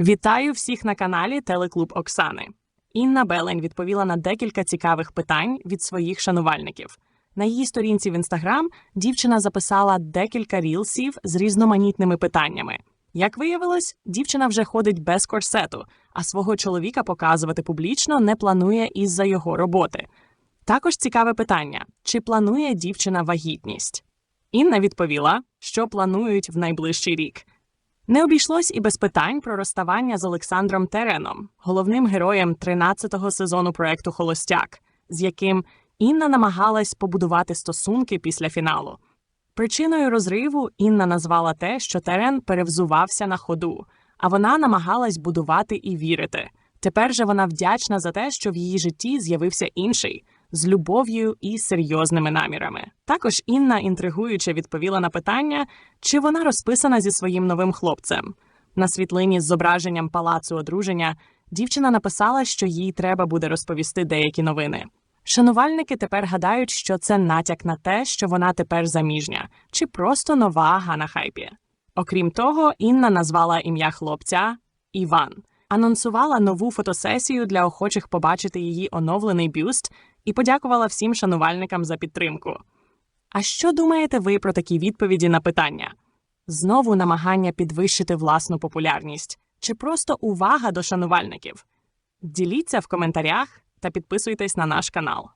Вітаю всіх на каналі Телеклуб Оксани. Інна Белень відповіла на декілька цікавих питань від своїх шанувальників. На її сторінці в інстаграм дівчина записала декілька рілсів з різноманітними питаннями. Як виявилось, дівчина вже ходить без корсету, а свого чоловіка показувати публічно не планує із-за його роботи. Також цікаве питання: чи планує дівчина вагітність? Інна відповіла, що планують в найближчий рік. Не обійшлось і без питань про розставання з Олександром Тереном, головним героєм 13-го сезону проекту Холостяк, з яким Інна намагалась побудувати стосунки після фіналу. Причиною розриву Інна назвала те, що Терен перевзувався на ходу, а вона намагалась будувати і вірити. Тепер же вона вдячна за те, що в її житті з'явився інший з любов'ю і серйозними намірами. Також Інна інтригуюче відповіла на питання, чи вона розписана зі своїм новим хлопцем. На світлині з зображенням палацу одруження дівчина написала, що їй треба буде розповісти деякі новини. Шанувальники тепер гадають, що це натяк на те, що вона тепер заміжня, чи просто нова га на хайпі. Окрім того, Інна назвала ім'я хлопця Іван, анонсувала нову фотосесію для охочих побачити її оновлений бюст і подякувала всім шанувальникам за підтримку. А що думаєте ви про такі відповіді на питання? Знову намагання підвищити власну популярність чи просто увага до шанувальників? Діліться в коментарях та підписуйтесь на наш канал.